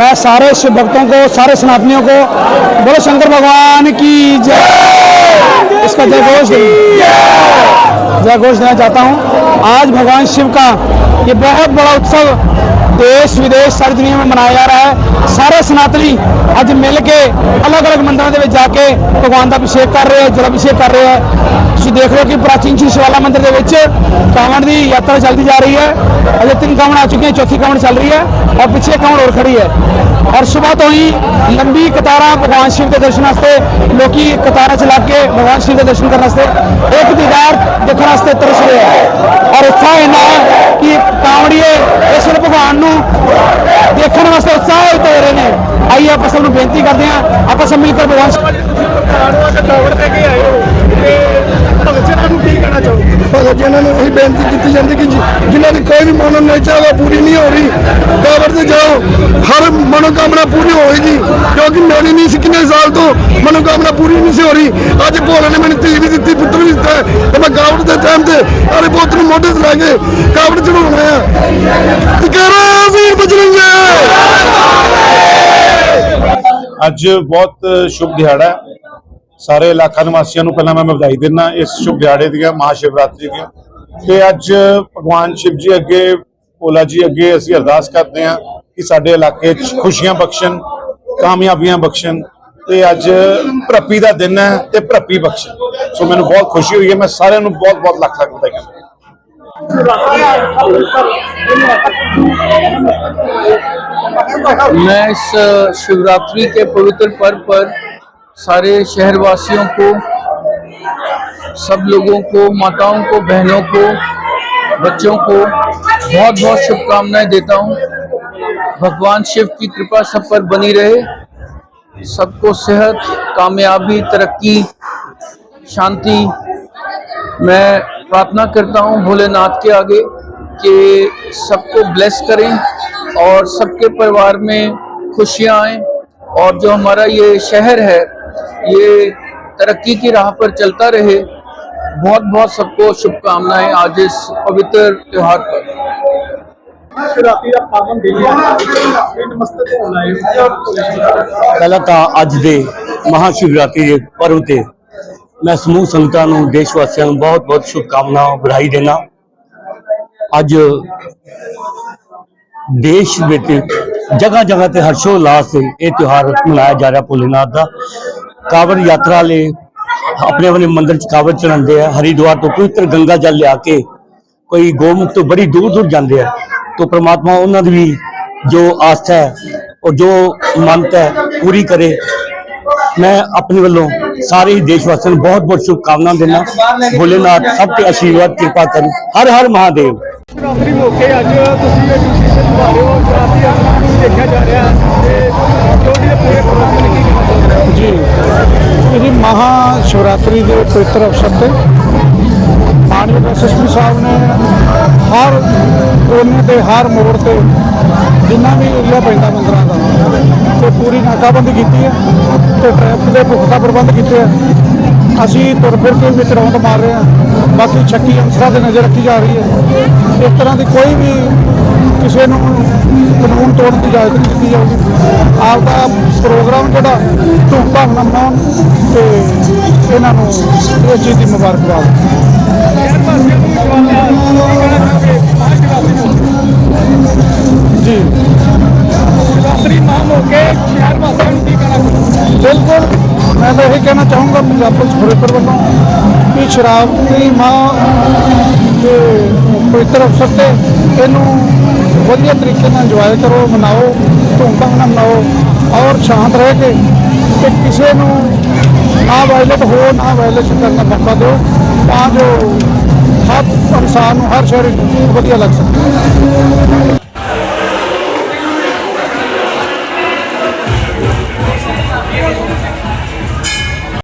मैं सारे शिव भक्तों को, सारे सनातनियों को, बोलो शंकर भगवान की जय। इसका जय घोष जय घोष देना चाहता हूँ। आज भगवान शिव का ये बहुत बड़ा उत्सव देश विदेश सारी दुनिया में मनाया जा रहा है ਸਾਰੇ ਸਨਾਤਨੀ ਅੱਜ ਮਿਲ ਕੇ ਅਲੱਗ-ਅਲੱਗ ਮੰਦਰਾਂ ਦੇ ਵਿੱਚ ਜਾ ਕੇ ਭਗਵਾਨ ਦਾ ਅਭਿਸ਼ੇਕ ਕਰ ਰਹੇ ਹੈ ਜਲ ਅਭਿਸ਼ੇਕ ਕਰ ਰਹੇ ਹੈ ਤੁਸੀਂ ਦੇਖ ਰਹੇ ਹੋ ਕਿ ਪ੍ਰਾਚੀਨ ਸ਼੍ਰੀ ਸ਼ਿਵਾਲਾ ਮੰਦਿਰ ਦੇ ਵਿੱਚ ਕਾਵੜ ਦੀ ਯਾਤਰਾ ਚੱਲਦੀ ਜਾ ਰਹੀ ਹੈ ਅਜੇ ਤਿੰਨ ਕਾਵੜ ਆ ਚੁੱਕੀਆਂ ਚੌਥੀ ਕਾਵੜ ਚੱਲ ਰਹੀ ਹੈ ਔਰ ਪਿੱਛੇ ਕਾਵੜ ਹੋਰ ਖੜੀ ਹੈ ਔਰ ਸਵੇਰ ਤੋਂ ਹੀ ਲੰਬੀ ਕਤਾਰਾਂ ਭਗਵਾਨ ਸ਼ਿਵ ਦੇ ਦਰਸ਼ਨ ਵਾਸਤੇ ਲੋਕੀ ਕਤਾਰਾਂ ਚ ਲੱਗ ਕੇ ਭਗਵਾਨ ਸ਼ਿਵ ਦੇ ਦਰਸ਼ਨ ਕਰਨ ਵਾਸਤੇ ਇੱਕ ਦੀਦਾਰ ਦੇਖਣ ਵਾਸਤੇ ਤਰਸ ਰਹੇ ਹੈ ਔਰ ਉਤਸ਼ਾਹ ਆਪਾਂ ਸਭ ਨੂੰ ਬੇਨਤੀ ਕਰਦੇ ਹਾਂ, ਆਪਾਂ ਸਭ ਮਿਲ ਕੇ ਭਗਵਾਨ ਭਗਤ ਜੀ, ਇਹਨਾਂ ਨੂੰ ਇਹ ਬੇਨਤੀ ਕੀਤੀ ਜਾਂਦੀ ਕਿ ਜਿ- ਜਿਨ੍ਹਾਂ ਦੀ ਕੋਈ ਵੀ ਮਨੋ ਇੱਛਾ ਪੂਰੀ ਨਹੀਂ ਹੋ ਰਹੀ ਕਾਵੜ ਤੇ ਜਾਓ। ਹਰ ਮਨੋਕਾਮਨਾ ਪੂਰੀ ਹੋਏਗੀ, ਕਿਉਂਕਿ ਮੇਰੀ ਨਹੀਂ ਸੀ ਕਿੰਨੇ ਸਾਲ ਤੋਂ ਮਨੋਕਾਮਨਾ ਪੂਰੀ ਨਹੀਂ ਸੀ ਹੋ ਰਹੀ। ਅੱਜ ਭੋਲੇ ਨੇ ਮੈਨੂੰ ਧੀ ਵੀ ਦਿੱਤੀ ਪੁੱਤਰ ਵੀ ਦਿੱਤਾ ਹੈ, ਤੇ ਮੈਂ ਕਾਵੜ ਦੇ ਟਾਈਮ ਤੇ ਅਰੇ ਪੁੱਤ ਨੂੰ ਮੋਢੇ ਤੇ ਲਾ ਕੇ ਕਾਵੜ ਚੜਾਉਣਾ ਆ ਤੇ ਵੀਰ ਬਜਰੰਗੇ ਅੱਜ ਬਹੁਤ ਸ਼ੁਭ ਦਿਹਾੜਾ ਸਾਰੇ ਇਲਾਕਾ ਨਿਵਾਸੀਆਂ ਨੂੰ ਪਹਿਲਾਂ ਮੈਂ ਵਧਾਈ ਦਿੰਦਾ ਇਸ ਸ਼ੁਭ ਦਿਹਾੜੇ ਦੀਆਂ ਮਹਾ ਸ਼ਿਵਰਾਤਰੀ ਦੀਆਂ। ਤੇ ਅੱਜ ਭਗਵਾਨ ਸ਼ਿਵ ਜੀ ਅੱਗੇ, ਭੋਲਾ ਜੀ ਅੱਗੇ ਅਸੀਂ ਅਰਦਾਸ ਕਰਦੇ ਹਾਂ ਕਿ ਸਾਡੇ ਇਲਾਕੇ 'ਚ ਖੁਸ਼ੀਆਂ ਬਖਸ਼ਣ, ਕਾਮਯਾਬੀਆਂ ਬਖਸ਼ਣ ਤੇ ਅੱਜ ਭਰਪੀ ਦਾ ਦਿਨ ਹੈ ਤੇ ਭਰਪੀ ਬਖਸ਼ਣ। ਸੋ ਮੈਨੂੰ ਬਹੁਤ ਖੁਸ਼ੀ ਹੋਈ ਹੈ। ਮੈਂ ਸਾਰਿਆਂ ਨੂੰ ਬਹੁਤ ਬਹੁਤ ਲੱਖ ਲੱਖ ਵਧਾਈਆਂ मैं इस शिवरात्रि के पवित्र पर्व पर सारे शहरवासियों को, सब लोगों को, माताओं को, बहनों को, बच्चों को बहुत बहुत शुभकामनाएँ देता हूँ। भगवान शिव की कृपा सब पर बनी रहे। सबको सेहत, कामयाबी, तरक्की, शांति। मैं प्रार्थना करता हूं भोलेनाथ के आगे कि सबको ब्लेस करें और सबके परिवार में खुशियां आए और जो हमारा ये शहर है ये तरक्की की राह पर चलता रहे बहुत बहुत सबको शुभकामनाएं आज इस पवित्र त्योहार पर ਸ਼ਿਵਰਾਤਰੀ ਦਾ ਪਾਵਨ ਦਿਨ ਹੈ ਇਹ ਨਮਸਤੇ ਤੋਂ ਆਏ ਪਹਿਲਾਂ ਤਾਂ ਅੱਜ ਦੇ ਮਹਾ ਸ਼ਿਵਰਾਤਰੀ ਦੇ ਪਰਵ ਤੇ ਮੈਂ ਸਮੂਹ ਸੰਗਤਾਂ ਨੂੰ, ਦੇਸ਼ ਵਾਸੀਆਂ ਨੂੰ ਬਹੁਤ ਬਹੁਤ ਸ਼ੁਭਕਾਮਨਾਵਾਂ ਵਧਾਈ ਦੇਣਾ ਅੱਜ ਦੇਸ਼ ਵਿੱਚ ਜਗ੍ਹਾ ਜਗ੍ਹਾ ਤੇ ਹਰਸ਼ੋਲਾਸ ਸੇ ਇਹ ਤਿਉਹਾਰ ਮਨਾਇਆ ਜਾ ਰਿਹਾ ਭੋਲੇਨਾਥ ਦਾ। ਕਾਵੜ ਯਾਤਰਾ ਲਈ ਆਪਣੇ ਆਪਣੇ ਮੰਦਰ ਚ ਕਾਵੜ ਚੜਾਉਂਦੇ ਆ। ਹਰਿਦੁਆਰ ਤੋਂ ਪਵਿੱਤਰ ਗੰਗਾ ਜਲ ਲਿਆ ਕੇ ਕੋਈ ਗੋਮੁਖ ਤੋਂ ਬੜੀ ਦੂਰ ਦੂਰ ਜਾਂਦੇ ਆ। ਤੋਂ ਪ੍ਰਮਾਤਮਾ ਉਹਨਾਂ ਦੀ ਵੀ ਜੋ ਆਸਥਾ ਹੈ ਉਹ ਜੋ ਮੰਨਤ ਹੈ ਪੂਰੀ ਕਰੇ। ਮੈਂ ਆਪਣੇ ਵੱਲੋਂ ਸਾਰੇ ਹੀ ਦੇਸ਼ ਵਾਸੀਆਂ ਨੂੰ ਬਹੁਤ ਬਹੁਤ ਸ਼ੁਭਕਾਮਨਾਵਾਂ ਦਿੰਦਾ ਭੋਲੇਨਾਥ ਸਭ ਤੇ ਆਸ਼ੀਰਵਾਦ ਕਿਰਪਾ ਕਰਨ। ਹਰ ਹਰ ਮਹਾਦੇਵ। ਸ਼ਿਵਰਾਤਰੀ ਮੌਕੇ ਅੱਜ ਤੁਸੀਂ ਇਹ ਡਿਊਟੀ ਤੇ ਨਿਭਾ ਰਹੇ ਹੋ ਸ਼ਿਵਰਾਤਰੀ ਅੱਜ ਨੂੰ ਦੇਖਿਆ ਜਾ ਰਿਹਾ ਹੈ ਤੇ ਡਿਊਟੀ ਦੇ ਪੂਰੇ ਪ੍ਰੋਗਰਾਮ ਨੂੰ ਕੀ ਕਹਿਣਾ ਚਾਹੁੰਦੇ ਹੋ? ਜੀ ਮਹਾ ਸ਼ਿਵਰਾਤਰੀ ਦੇ ਪਵਿੱਤਰ ਅਵਸਰ ਤੇ ਮਾਨਯੋਗ ਐਸਐਸਪੀ ਸਾਹਿਬ ਨੇ ਹਰ ਕੋਨੇ ਤੇ ਹਰ ਮੋੜ ਤੇ ਜਿੰਨਾ ਵੀ ਏਰੀਆ ਪੈਂਦਾ ਮੰਦਰਾਂ ਦਾ ਪੂਰੀ ਨਾਕਾਬੰਦੀ ਕੀਤੀ ਹੈ ਤੇ ਟ੍ਰੈਫਿਕ ਦੇ ਪੁਖਤਾ ਪ੍ਰਬੰਧ ਕੀਤੇ ਆ। ਅਸੀਂ ਤੁਰ ਫਿਰ ਕੇ ਵਿੱਚ ਰੌਂਡ ਮਾਰ ਰਹੇ ਹਾਂ। ਬਾਕੀ ਛੱਕੀ ਅਨਸਰਾਂ ਤੇ ਨਜ਼ਰ ਰੱਖੀ ਜਾ ਰਹੀ ਹੈ। ਇਸ ਤਰ੍ਹਾਂ ਦੀ ਕੋਈ ਵੀ ਕਿਸੇ ਨੂੰ ਕਾਨੂੰਨ ਤੋੜਨ ਦੀ ਇਜਾਜ਼ਤ ਨਹੀਂ ਦਿੱਤੀ ਜਾਊਗੀ। ਆਪਦਾ ਪ੍ਰੋਗਰਾਮ ਜਿਹੜਾ ਧੂਮਧਾਮ ਨਾਲ ਮਨਾਉਣ ਤੇ ਇਹਨਾਂ ਨੂੰ ਇਸ ਚੀਜ਼ ਦੀ ਮੁਬਾਰਕਬਾਦ ਜੀ। ਵਾਸੀਆਂ ਨੂੰ ਕਹਿਣਾ ਚਾਹੂੰਗਾ, ਪੰਜਾਬ ਪੁਲਿਸ ਫਿਰੋਜ਼ਪੁਰ ਵੱਲੋਂ ਕਿ ਸ਼ਰਾਬ ਦੀ ਮਾਂ ਦੇ ਪਵਿੱਤਰ ਅਵਸਰ ਤੇ ਇਹਨੂੰ ਵਧੀਆ ਤਰੀਕੇ ਨਾਲ ਇੰਜੋਏ ਕਰੋ, ਮਨਾਓ, ਧੂਮਧਾਮ ਨਾਲ ਮਨਾਓ ਔਰ ਸ਼ਾਂਤ ਰਹਿ ਕੇ ਤੇ ਕਿਸੇ ਨੂੰ ਨਾ ਵਾਇਲੇਟ ਹੋ, ਨਾ ਵਾਇਲੇਸ਼ਨ ਕਰਨ ਦਾ ਮੌਕਾ ਦਿਓ, ਤਾਂ ਜੋ ਹਰ ਇਨਸਾਨ ਨੂੰ, ਹਰ ਸ਼ਹਿਰ ਨੂੰ ਵਧੀਆ ਲੱਗ ਸਕੇ।